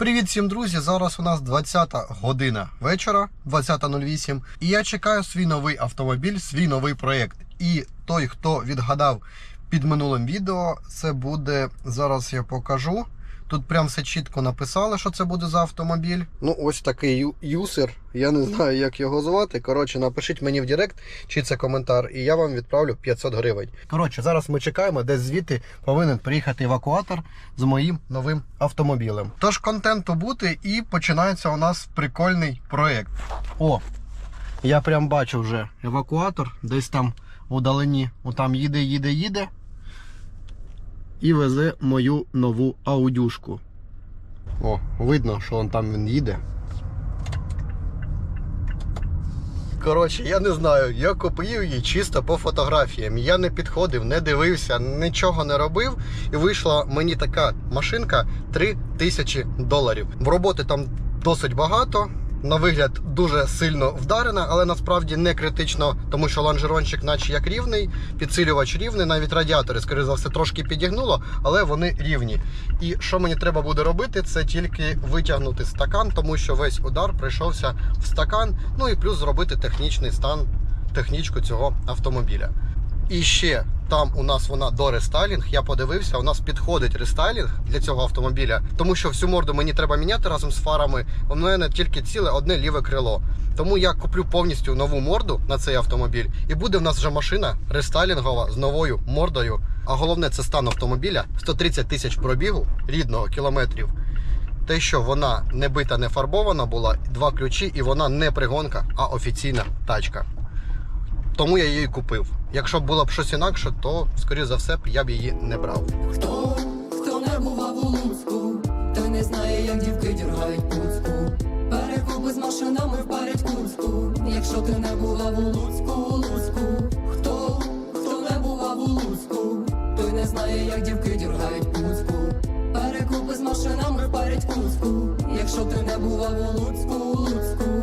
Привіт всім, друзі! Зараз у нас 20 година вечора, 20.08. І я чекаю свій новий автомобіль, свій новий проєкт. І той, хто відгадав під минулим відео, це буде зараз я покажу. Тут прям все чітко написали, що це буде за автомобіль. Ну, ось такий юсер. Я не знаю, як його звати. Коротше, напишіть мені в Директ, чи це коментар, і я вам відправлю 500 гривень. Коротше, зараз ми чекаємо, десь звідти повинен приїхати евакуатор з моїм новим автомобілем. Тож контенту бути і починається у нас прикольний проєкт. О, я прям бачу вже евакуатор, десь там удалені, там їде, їде, їде і везе мою нову аудюшку. О, видно, що он там він їде. Коротше, я не знаю, я купив її чисто по фотографіям. Я не підходив, не дивився, нічого не робив. І вийшла мені така машинка 3 тисячі доларів. В роботи там досить багато. На вигляд дуже сильно вдарена, але насправді не критично, тому що лонжерончик, наче як рівний, підсилювач рівний, навіть радіатори, скоріше за все, трошки підігнуло, але вони рівні. І що мені треба буде робити, це тільки витягнути стакан, тому що весь удар прийшовся в стакан. Ну і плюс зробити технічний стан, технічку цього автомобіля. І ще там у нас вона до рестайлінг. Я подивився, у нас підходить рестайлінг для цього автомобіля, тому що всю морду мені треба міняти разом з фарами. У мене тільки ціле одне ліве крило. Тому я куплю повністю нову морду на цей автомобіль, і буде в нас вже машина рестайлінгова з новою мордою. А головне це стан автомобіля 130 тисяч пробігу рідного кілометрів. Те, що вона не бита, не фарбована була, два ключі, і вона не пригонка, а офіційна тачка. Тому я її купив. Якщо б було б щось інакше, то, скоріше за все, б я б її не брав. Хто, хто не бував у Луцьку, той не знає, як дівки діргають пуцку. Перекупи з машинами впарять курську. Якщо ти не бував у Луцьку, Луцьку. Хто, хто не бував у Луцьку, той не знає, як дівки діргають пуцку. Перекупи з машинами впарять курську. Якщо ти не бував у Луцьку, Луцьку.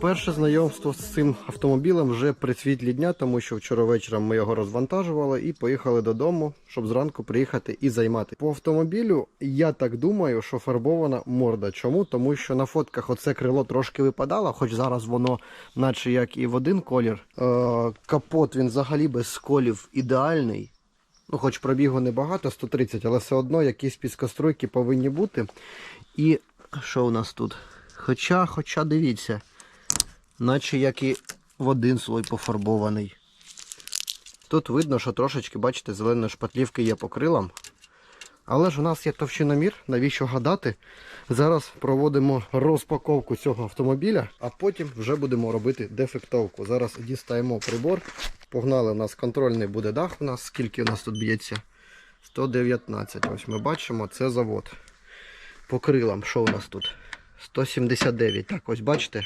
Перше знайомство з цим автомобілем вже при світлі дня, тому що вчора вечором ми його розвантажували і поїхали додому, щоб зранку приїхати і займати. По автомобілю я так думаю, що фарбована морда. Чому? Тому що на фотках оце крило трошки випадало, хоч зараз воно, наче як і в один колір. Е, капот він взагалі без сколів ідеальний. Ну, хоч пробігу небагато, 130, але все одно якісь піскоструйки повинні бути. І що у нас тут? Хоча, хоча дивіться, наче як і в один слой пофарбований. Тут видно, що трошечки, бачите, зеленої шпатлівки є по крилам. Але ж у нас є товщиномір, навіщо гадати? Зараз проводимо розпаковку цього автомобіля, а потім вже будемо робити дефектовку. Зараз дістаємо прибор. Погнали, у нас контрольний буде дах. У нас скільки у нас тут б'ється? 119. Ось ми бачимо, це завод. По крилам, що у нас тут? 179. Так, ось бачите.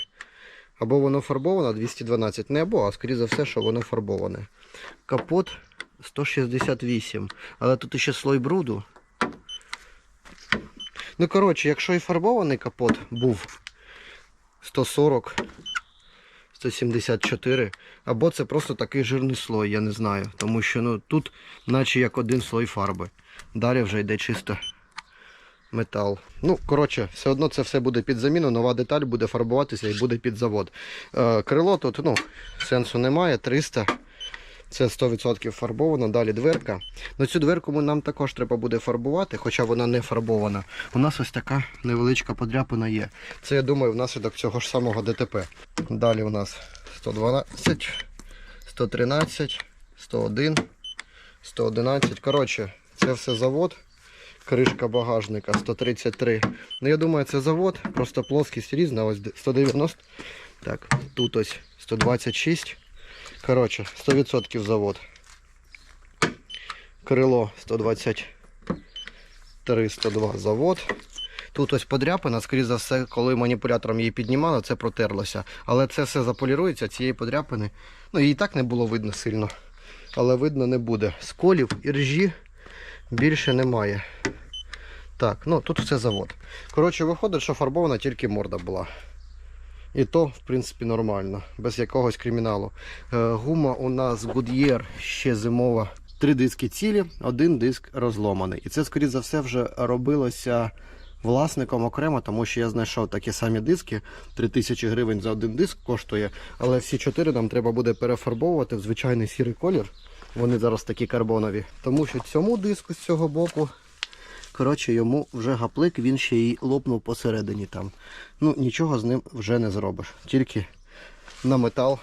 Або воно фарбовано 212. Не або, а скоріше за все, що воно фарбоване. Капот 168. Але тут ще слой бруду. Ну, коротше, якщо і фарбований капот був 140, 174, або це просто такий жирний слой, я не знаю. Тому що ну, тут наче як один слой фарби. Далі вже йде чисто метал. Ну, коротше, все одно це все буде під заміну, нова деталь буде фарбуватися і буде під завод. Е, крило тут ну, сенсу немає, 300. Це 100% фарбовано, далі дверка. Ну цю дверку нам також треба буде фарбувати, хоча вона не фарбована. У нас ось така невеличка подряпина є. Це, я думаю, внаслідок цього ж самого ДТП. Далі у нас 112, 113, 101, 111. Коротше, це все завод. Кришка багажника 133. Ну, я думаю, це завод, просто плоскість різна. Ось 190. Так, тут ось 126. Коротше, 100% завод. Крило 123, 102 завод. Тут ось подряпина, скоріше за все, коли маніпулятором її піднімали, це протерлося. Але це все заполірується, цієї подряпини. Ну, її так не було видно сильно. Але видно не буде. Сколів і ржі більше немає. Так, ну тут все завод. Коротше, виходить, що фарбована тільки морда була. І то, в принципі, нормально, без якогось криміналу. Е, гума у нас Goodyear ще зимова. Три диски цілі, один диск розломаний. І це, скоріше за все, вже робилося власником окремо, тому що я знайшов такі самі диски. 3000 гривень за один диск коштує. Але всі чотири нам треба буде перефарбовувати в звичайний сірий колір. Вони зараз такі карбонові. Тому що цьому диску з цього боку. Коротше, йому вже гаплик, він ще й лопнув посередині там. Ну, нічого з ним вже не зробиш. Тільки на метал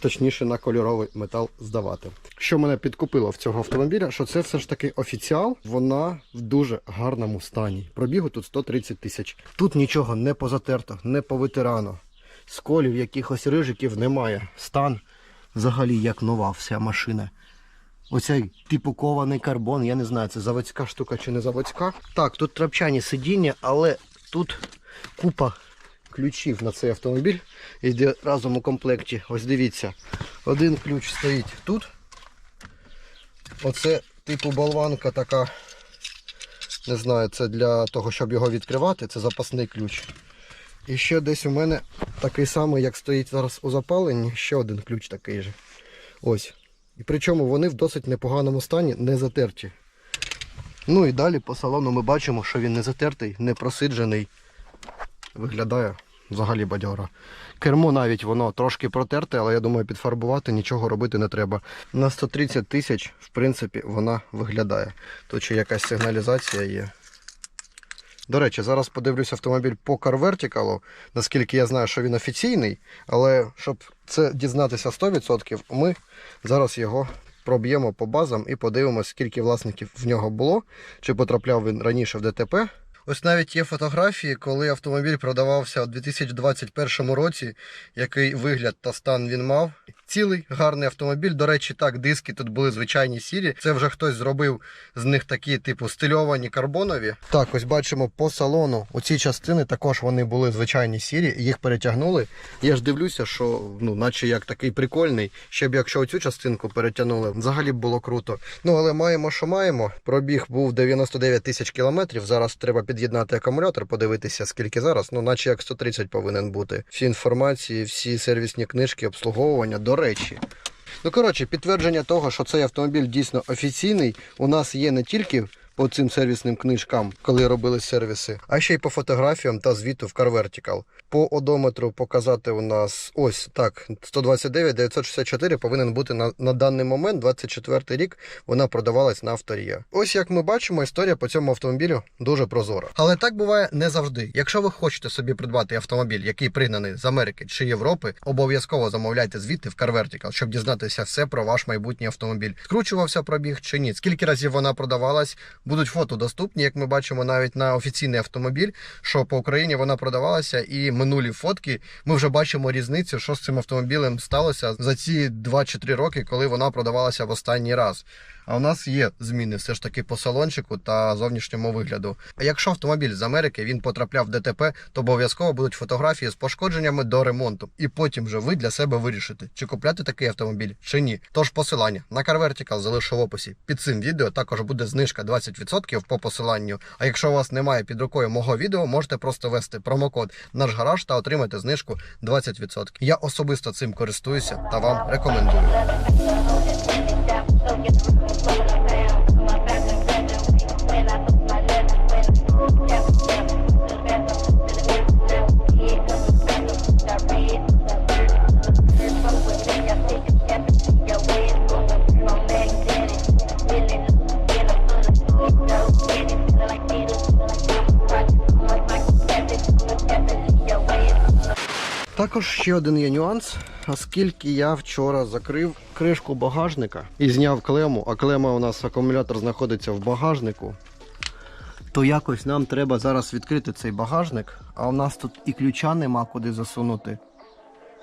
точніше на кольоровий метал здавати. Що мене підкупило в цього автомобіля, що це все ж таки офіціал, вона в дуже гарному стані. Пробігу тут 130 тисяч. Тут нічого не позатерто, не повитирано. Сколів, якихось рижиків немає. Стан взагалі як нова вся машина. Оцей типу кований карбон, я не знаю, це заводська штука чи не заводська. Так, тут трапчані сидіння, але тут купа ключів на цей автомобіль йде разом у комплекті. Ось дивіться, один ключ стоїть тут. Оце типу болванка така. Не знаю, це для того, щоб його відкривати, це запасний ключ. І ще десь у мене такий самий, як стоїть зараз у запаленні, ще один ключ такий же. Ось. І причому вони в досить непоганому стані, не затерті. Ну і далі по салону ми бачимо, що він не затертий, не просиджений. Виглядає взагалі бадьора. Кермо навіть воно трошки протерте, але я думаю, підфарбувати нічого робити не треба. На 130 тисяч, в принципі, вона виглядає. Тут ще якась сигналізація є. До речі, зараз подивлюсь автомобіль по Car наскільки я знаю, що він офіційний, але щоб це дізнатися 100%, ми зараз його проб'ємо по базам і подивимося, скільки власників в нього було, чи потрапляв він раніше в ДТП. Ось навіть є фотографії, коли автомобіль продавався у 2021 році, який вигляд та стан він мав. Цілий гарний автомобіль. До речі, так, диски тут були звичайні сірі. Це вже хтось зробив з них такі, типу, стильовані карбонові. Так, ось бачимо по салону. Оці частини також вони були звичайні сірі, їх перетягнули. Я ж дивлюся, що ну, наче як такий прикольний. Ще б якщо оцю частинку перетягнули, взагалі б було круто. Ну але маємо, що маємо. Пробіг був 99 тисяч кілометрів. Зараз треба під'єднати акумулятор, подивитися, скільки зараз. Ну, наче як 130 повинен бути. Всі інформації, всі сервісні книжки, обслуговування. До речі. Ну, коротше, підтвердження того, що цей автомобіль дійсно офіційний, у нас є не тільки по цим сервісним книжкам, коли робили сервіси, а ще й по фотографіям та звіту в Car Vertical. По одометру показати у нас ось так: 129 964 повинен бути на, на даний момент, 24 рік, вона продавалась на авторія. Ось як ми бачимо, історія по цьому автомобілю дуже прозора. Але так буває не завжди. Якщо ви хочете собі придбати автомобіль, який пригнаний з Америки чи Європи, обов'язково замовляйте звіти в Car Vertical, щоб дізнатися все про ваш майбутній автомобіль. Скручувався пробіг чи ні? Скільки разів вона продавалась? Будуть фото доступні, як ми бачимо навіть на офіційний автомобіль, що по Україні вона продавалася, і минулі фотки ми вже бачимо різницю, що з цим автомобілем сталося за ці 2 чи 3 роки, коли вона продавалася в останній раз. А у нас є зміни все ж таки по салончику та зовнішньому вигляду. А якщо автомобіль з Америки він потрапляв в ДТП, то обов'язково будуть фотографії з пошкодженнями до ремонту. І потім вже ви для себе вирішите, чи купляти такий автомобіль, чи ні. Тож посилання на Car Vertical залишу в описі. Під цим відео також буде знижка 20% по посиланню. А якщо у вас немає під рукою мого відео, можете просто ввести промокод наш гараж та отримати знижку 20%. Я особисто цим користуюся та вам рекомендую. Також ще один є нюанс, оскільки я вчора закрив кришку багажника і зняв клему, а клема у нас акумулятор знаходиться в багажнику, то якось нам треба зараз відкрити цей багажник, а у нас тут і ключа нема куди засунути.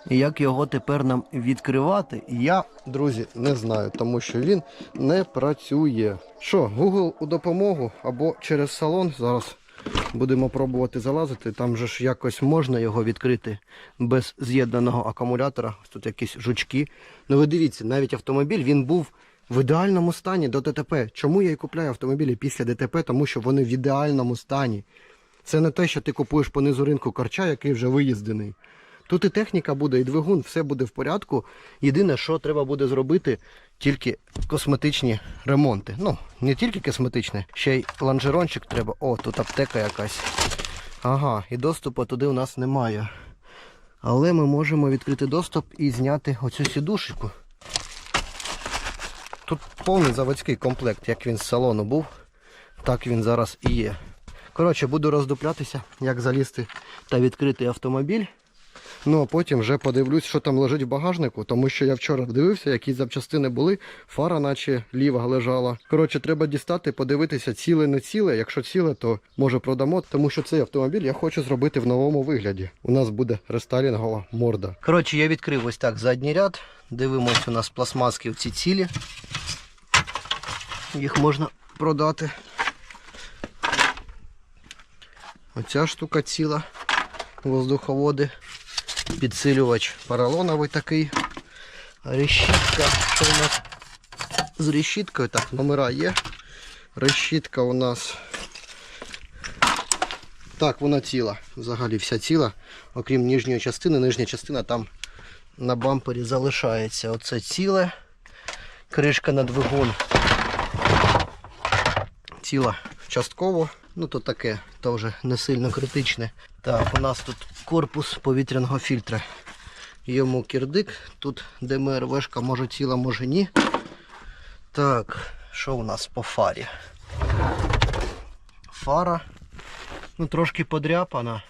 І як його тепер нам відкривати, я, друзі, не знаю, тому що він не працює. Що, Google у допомогу або через салон зараз будемо пробувати залазити. Там же ж якось можна його відкрити без з'єднаного акумулятора. Тут якісь жучки. Ну ви дивіться, навіть автомобіль він був в ідеальному стані до ДТП. Чому я і купляю автомобілі після ДТП? Тому що вони в ідеальному стані. Це не те, що ти купуєш по низу ринку корча, який вже виїздений. Тут і техніка буде, і двигун, все буде в порядку. Єдине, що треба буде зробити, тільки косметичні ремонти. Ну, не тільки косметичні, ще й лонжерончик треба. О, тут аптека якась. Ага, і доступу туди у нас немає. Але ми можемо відкрити доступ і зняти оцю сідушку. Тут повний заводський комплект, як він з салону був, так він зараз і є. Коротше, буду роздуплятися, як залізти та відкрити автомобіль. Ну а потім вже подивлюсь, що там лежить в багажнику, тому що я вчора дивився, які запчастини були, фара наче ліва лежала. Коротше, треба дістати, подивитися, ціле не ціле. Якщо ціле, то може продамо, тому що цей автомобіль я хочу зробити в новому вигляді. У нас буде рестайлінгова морда. Коротше, я відкрив ось так задній ряд. Дивимось, у нас пластмаски ці цілі. Їх можна продати. Оця штука ціла. Воздуховоди. Підсилювач поролоновий такий. Решітка. Що у нас з решіткою? Так, номера є. Решітка у нас. Так, вона ціла. Взагалі вся ціла. Окрім нижньої частини. Нижня частина там на бампері залишається. Оце ціле. Кришка на двигун. Ціла частково. Ну то таке, то вже не сильно критичне. Так, у нас тут корпус повітряного фільтра. Йому кірдик. Тут ДМРВшка може ціла, може ні. Так, що у нас по фарі? Фара. Ну, трошки подряпана.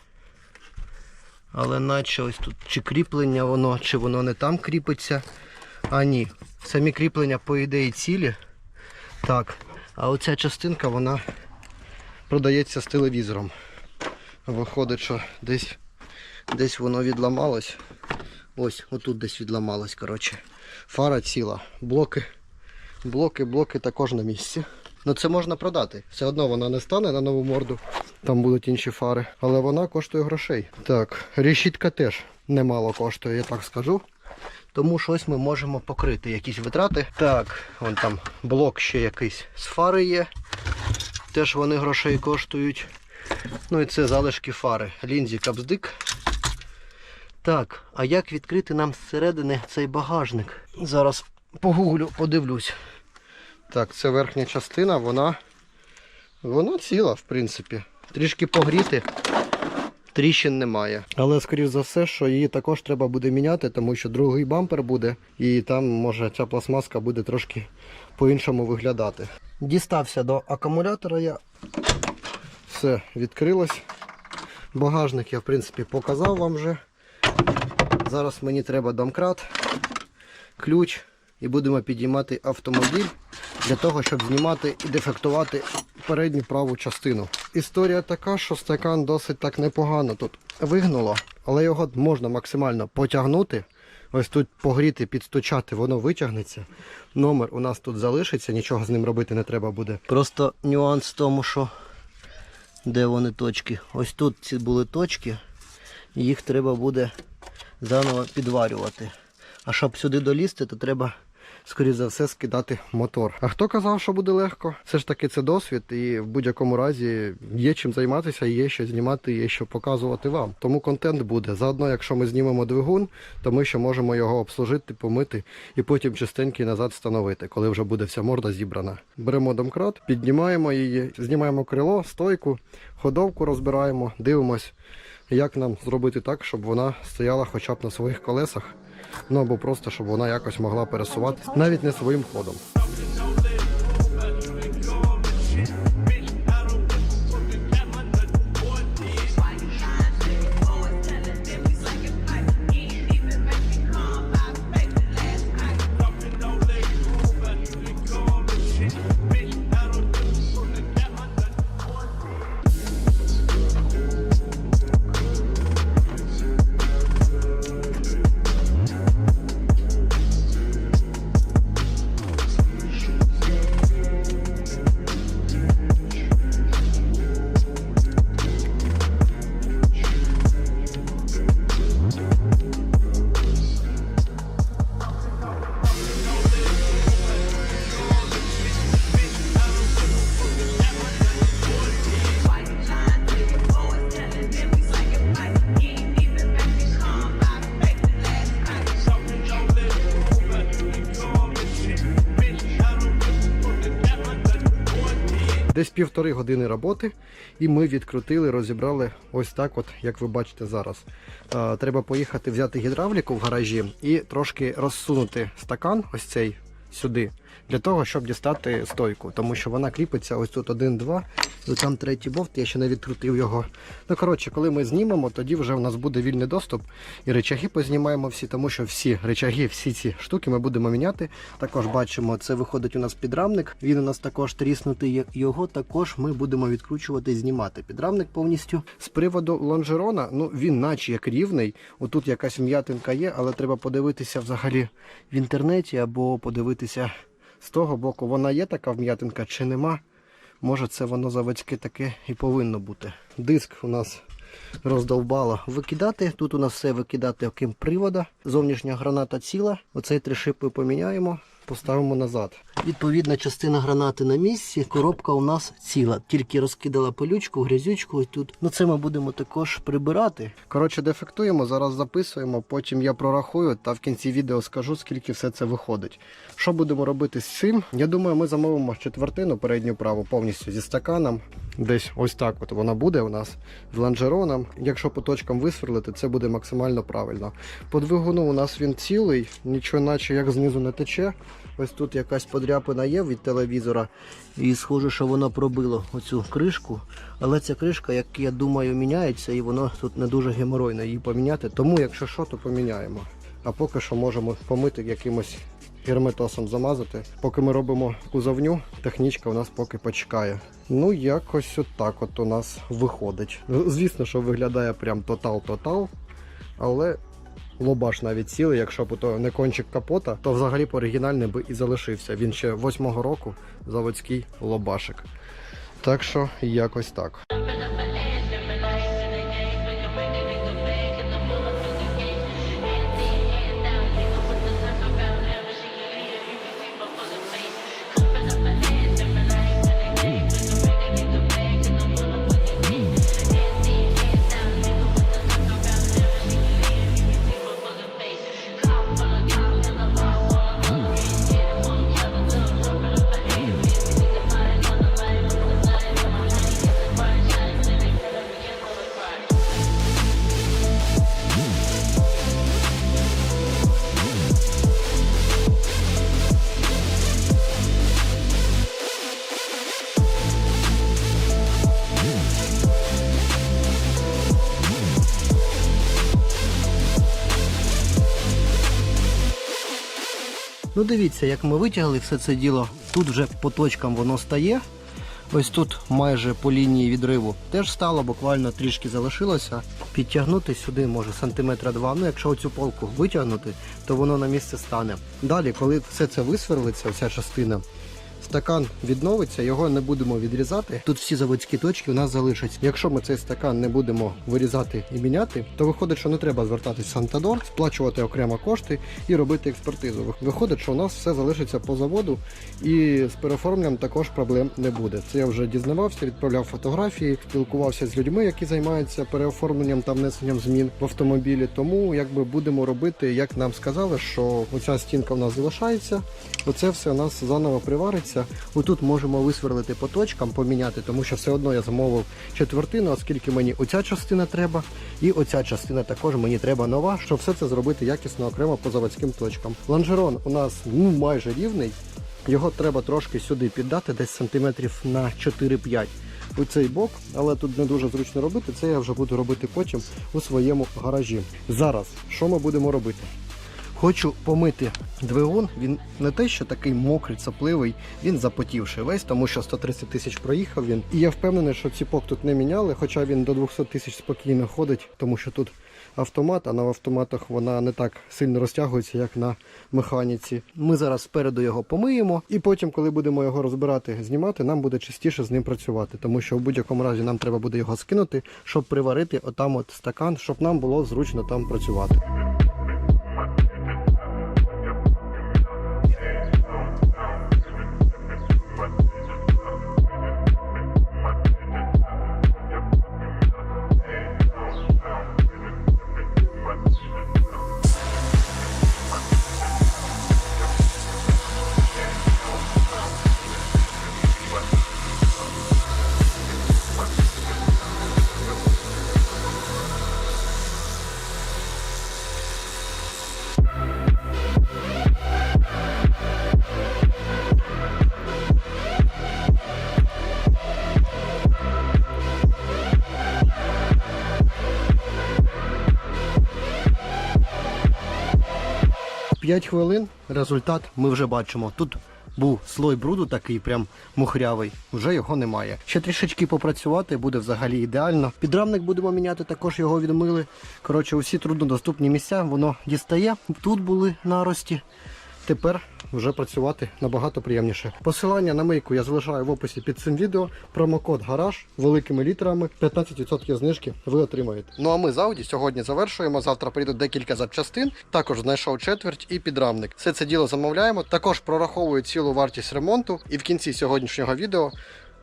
Але наче ось тут чи кріплення воно, чи воно не там кріпиться. А ні. Самі кріплення по ідеї цілі. Так. А оця частинка вона продається з телевізором. Виходить, що десь, десь воно відламалось. Ось, отут десь відламалось, коротше. Фара ціла. Блоки, блоки, блоки також на місці. Ну це можна продати. Все одно вона не стане на нову морду. Там будуть інші фари. Але вона коштує грошей. Так, решітка теж немало коштує, я так скажу. Тому щось ми можемо покрити, якісь витрати. Так, вон там блок ще якийсь з фари є. Теж вони грошей коштують. Ну і це залишки фари. Лінзі капздик. Так, а як відкрити нам зсередини цей багажник? Зараз погуглю, подивлюсь. Так, це верхня частина, вона. Вона ціла, в принципі. Трішки погріти. Тріщин немає. Але скоріш за все, що її також треба буде міняти, тому що другий бампер буде, і там може ця пластмаска буде трошки по-іншому виглядати. Дістався до акумулятора я. Все, відкрилось. Багажник я в принципі показав вам вже. Зараз мені треба домкрат, ключ і будемо підіймати автомобіль для того, щоб знімати і дефектувати передню праву частину. Історія така, що стакан досить так непогано тут вигнуло, але його можна максимально потягнути. Ось тут погріти, підстучати, воно витягнеться. Номер у нас тут залишиться, нічого з ним робити не треба буде. Просто нюанс в тому, що де вони точки. Ось тут ці були точки, їх треба буде заново підварювати. А щоб сюди долізти, то треба, скоріш за все, скидати мотор. А хто казав, що буде легко? Все ж таки це досвід, і в будь-якому разі є чим займатися, є що знімати, є що показувати вам. Тому контент буде. Заодно, якщо ми знімемо двигун, то ми ще можемо його обслужити, помити і потім чистенький назад встановити, коли вже буде вся морда зібрана. Беремо домкрат, піднімаємо її, знімаємо крило, стойку, ходовку розбираємо, дивимось, як нам зробити так, щоб вона стояла хоча б на своїх колесах. Ну або просто, щоб вона якось могла пересуватися навіть не своїм ходом. Півтори години роботи, і ми відкрутили, розібрали ось так, от як ви бачите зараз. Треба поїхати взяти гідравліку в гаражі і трошки розсунути стакан, ось цей сюди, для того, щоб дістати стойку, тому що вона кріпиться ось тут один-два, і там третій бовт, я ще не відкрутив його. Ну коротше, коли ми знімемо, тоді вже в нас буде вільний доступ і речаги познімаємо всі, тому що всі речаги, всі ці штуки ми будемо міняти. Також бачимо, це виходить у нас підрамник. Він у нас також тріснутий. Його також ми будемо відкручувати і знімати. Підрамник повністю. З приводу лонжерона, ну він наче як рівний. Отут якась м'ятинка є, але треба подивитися взагалі в інтернеті або подивитися з того боку, вона є така вм'ятинка чи нема. Може це воно заводське таке і повинно бути. Диск у нас роздовбало викидати. Тут у нас все викидати окрім привода. Зовнішня граната ціла. Оцей три шипи поміняємо, поставимо назад. Відповідна частина гранати на місці. Коробка у нас ціла. Тільки розкидала пилючку, грязючку і тут. Ну це ми будемо також прибирати. Коротше, дефектуємо, зараз записуємо, потім я прорахую та в кінці відео скажу, скільки все це виходить. Що будемо робити з цим? Я думаю, ми замовимо четвертину передню праву повністю зі стаканом. Десь ось так от вона буде у нас з лонжероном. Якщо по точкам висверлити, це буде максимально правильно. По двигуну у нас він цілий, нічого наче як знизу не тече. Ось тут якась подряпина є від телевізора. І схоже, що воно пробило оцю кришку. Але ця кришка, як я думаю, міняється, і воно тут не дуже геморойно її поміняти. Тому, якщо що, то поміняємо. А поки що можемо помити якимось герметосом замазати. Поки ми робимо кузовню, технічка у нас поки почекає. Ну, якось отак от у нас виходить. Звісно, що виглядає прям тотал-тотал, але лобаш навіть цілий, якщо б то не кончик капота, то взагалі по оригінальний би і залишився. Він ще восьмого року заводський лобашик. Так що якось так. Ну дивіться, як ми витягли все це діло. Тут вже по точкам воно стає. Ось тут майже по лінії відриву теж стало, буквально трішки залишилося. Підтягнути сюди може сантиметра два. Ну якщо оцю полку витягнути, то воно на місце стане. Далі, коли все це висверлиться, вся частина, стакан відновиться, його не будемо відрізати. Тут всі заводські точки у нас залишаться. Якщо ми цей стакан не будемо вирізати і міняти, то виходить, що не треба звертатись в Сантадор, сплачувати окремо кошти і робити експертизу. Виходить, що у нас все залишиться по заводу, і з переоформленням також проблем не буде. Це я вже дізнавався, відправляв фотографії, спілкувався з людьми, які займаються переоформленням та внесенням змін в автомобілі. Тому якби будемо робити, як нам сказали, що оця стінка у нас залишається. Оце все у нас заново привариться. Отут можемо висверлити по точкам, поміняти, тому що все одно я замовив четвертину, оскільки мені оця частина треба, і оця частина також мені треба нова, щоб все це зробити якісно окремо по заводським точкам. Лонжерон у нас ну майже рівний. Його треба трошки сюди піддати, десь сантиметрів на 4-5 у цей бок, але тут не дуже зручно робити. Це я вже буду робити потім у своєму гаражі. Зараз що ми будемо робити? Хочу помити двигун. Він не те, що такий мокрий, цапливий, він запотівший весь, тому що 130 тисяч проїхав він. І я впевнений, що ціпок тут не міняли, хоча він до 200 тисяч спокійно ходить, тому що тут автомат, а на автоматах вона не так сильно розтягується, як на механіці. Ми зараз спереду його помиємо, і потім, коли будемо його розбирати, знімати, нам буде частіше з ним працювати, тому що в будь-якому разі нам треба буде його скинути, щоб приварити отам от стакан, щоб нам було зручно там працювати. 5 хвилин, результат ми вже бачимо. Тут був слой бруду такий, прям мухрявий, вже його немає. Ще трішечки попрацювати, буде взагалі ідеально. Підрамник будемо міняти, також його відмили. Коротше, усі труднодоступні місця воно дістає. Тут були нарості. Тепер вже працювати набагато приємніше. Посилання на мийку я залишаю в описі під цим відео. Промокод гараж великими літерами 15% знижки ви отримаєте. Ну а ми з Audi сьогодні завершуємо. Завтра прийдуть декілька запчастин. Також знайшов четверть і підрамник. Все це діло замовляємо. Також прораховую цілу вартість ремонту. І в кінці сьогоднішнього відео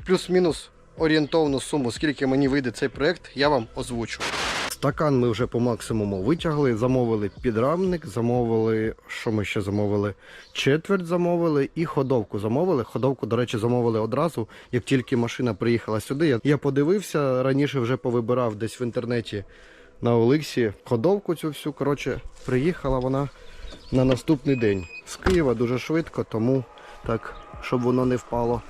плюс-мінус орієнтовну суму, скільки мені вийде цей проект, я вам озвучу. Стакан ми вже по максимуму витягли, замовили підрамник, замовили, що ми ще замовили? Четверть замовили і ходовку замовили. Ходовку, до речі, замовили одразу, як тільки машина приїхала сюди. Я, подивився, раніше вже повибирав десь в інтернеті на Олексі ходовку цю всю. Коротше, приїхала вона на наступний день. З Києва дуже швидко, тому так, щоб воно не впало.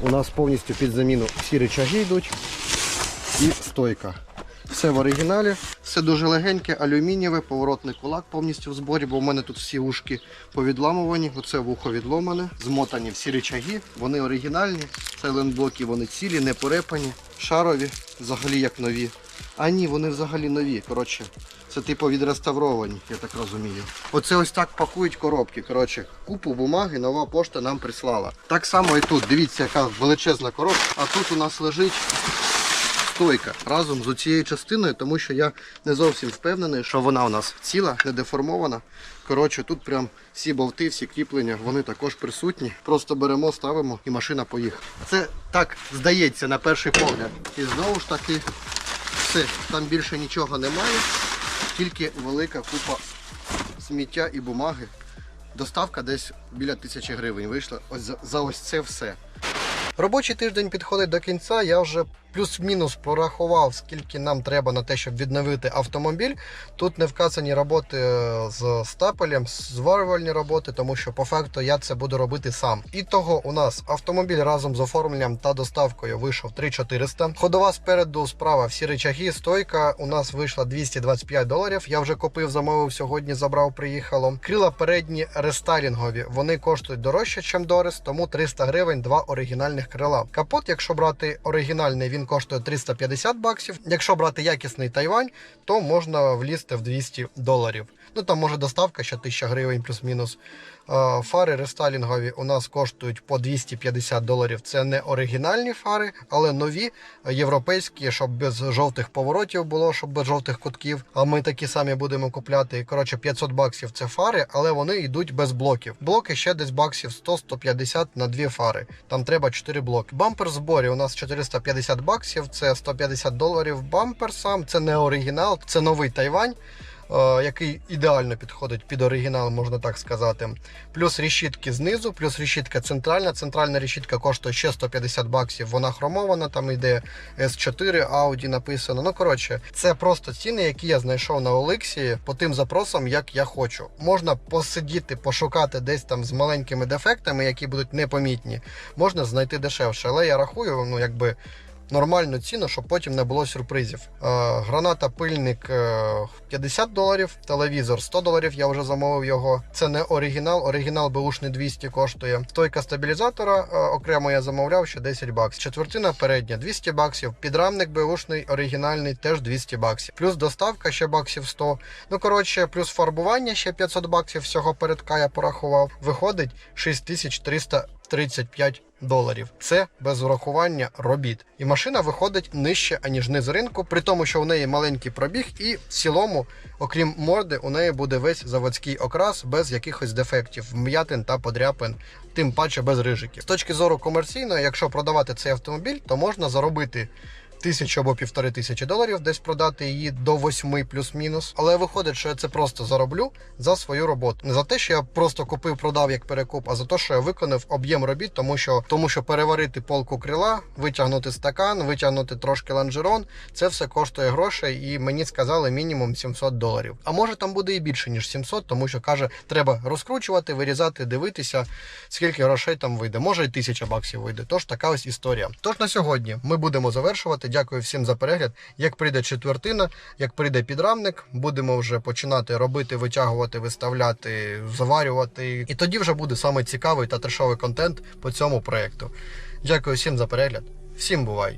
У нас повністю під заміну всі рычаги йдуть і стойка. Все в оригіналі, все дуже легеньке, алюмінієве, поворотний кулак повністю в зборі, бо в мене тут всі ушки повідламувані. Оце вухо відломане, змотані всі рычаги, вони оригінальні, сайлентблоки, вони цілі, не порепані, шарові, взагалі як нові. А ні, вони взагалі нові. Коротше, це типу відреставровані, я так розумію. Оце ось так пакують коробки. Коротше, купу бумаги нова пошта нам прислала. Так само і тут. Дивіться, яка величезна коробка. А тут у нас лежить стойка разом з цією частиною, тому що я не зовсім впевнений, що вона у нас ціла, не деформована. Коротше, тут прям всі болти, всі кріплення, вони також присутні. Просто беремо, ставимо і машина поїхала. Це так здається на перший погляд. І знову ж таки, все, там більше нічого немає, тільки велика купа сміття і бумаги. Доставка десь біля тисячі гривень вийшла ось за, ось це все. Робочий тиждень підходить до кінця. Я вже плюс-мінус порахував, скільки нам треба на те, щоб відновити автомобіль. Тут не вказані роботи е, з стапелем, зварювальні роботи, тому що по факту я це буду робити сам. І того у нас автомобіль разом з оформленням та доставкою вийшов 3400. Ходова спереду справа, всі речаги, стойка у нас вийшла 225 доларів. Я вже купив, замовив сьогодні, забрав, приїхало. Крила передні рестайлінгові. Вони коштують дорожче, ніж Дорис, тому 300 гривень, два оригінальних крила. Капот, якщо брати оригінальний, він коштує 350 баксів. Якщо брати якісний Тайвань, то можна влізти в 200 доларів. Ну там може доставка ще 1000 гривень плюс-мінус. Е, Фари рестайлінгові у нас коштують по 250 доларів. Це не оригінальні фари, але нові е, європейські, щоб без жовтих поворотів було, щоб без жовтих кутків. А ми такі самі будемо купляти. Коротше, 500 баксів це фари, але вони йдуть без блоків. Блоки ще десь баксів 100-150 на дві фари. Там треба 4 блоки. Бампер зборі у нас 450 баксів, це 150 доларів. Бампер сам це не оригінал, це новий Тайвань. Е, Який ідеально підходить під оригінал, можна так сказати. Плюс решітки знизу, плюс решітка центральна. Центральна решітка коштує ще 150 баксів. Вона хромована, там йде S4, Audi написано. Ну коротше, це просто ціни, які я знайшов на Олексі по тим запросам, як я хочу. Можна посидіти, пошукати десь там з маленькими дефектами, які будуть непомітні. Можна знайти дешевше, але я рахую, ну якби. Нормальну ціну, щоб потім не було сюрпризів. Е, граната пильник е, 50 доларів, телевізор 100 доларів. Я вже замовив його. Це не оригінал. Оригінал беушний 200 коштує. Стойка стабілізатора е, окремо я замовляв ще 10 баксів. Четвертина передня 200 баксів. Підрамник беушний оригінальний теж 200 баксів. Плюс доставка ще баксів 100. Ну коротше, плюс фарбування ще 500 баксів. Всього передка я порахував. Виходить 6335 доларів. Це без урахування робіт. І машина виходить нижче, аніж низ ринку, при тому, що в неї маленький пробіг, і в цілому, окрім морди, у неї буде весь заводський окрас без якихось дефектів, вм'ятин та подряпин, тим паче без рижиків. З точки зору комерційної, якщо продавати цей автомобіль, то можна заробити. Тисячу або півтори тисячі доларів, десь продати її до восьми плюс-мінус. Але виходить, що я це просто зароблю за свою роботу. Не за те, що я просто купив, продав як перекуп, а за те, що я виконав об'єм робіт, тому що тому що переварити полку крила, витягнути стакан, витягнути трошки лонжерон, це все коштує грошей, і мені сказали мінімум 700 доларів. А може там буде і більше ніж 700, тому що каже, треба розкручувати, вирізати, дивитися, скільки грошей там вийде. Може і тисяча баксів вийде. Тож така ось історія. Тож на сьогодні ми будемо завершувати. Дякую всім за перегляд. Як прийде четвертина, як прийде підрамник, будемо вже починати робити, витягувати, виставляти, заварювати. І тоді вже буде саме цікавий та трешовий контент по цьому проєкту. Дякую всім за перегляд. Всім бувай!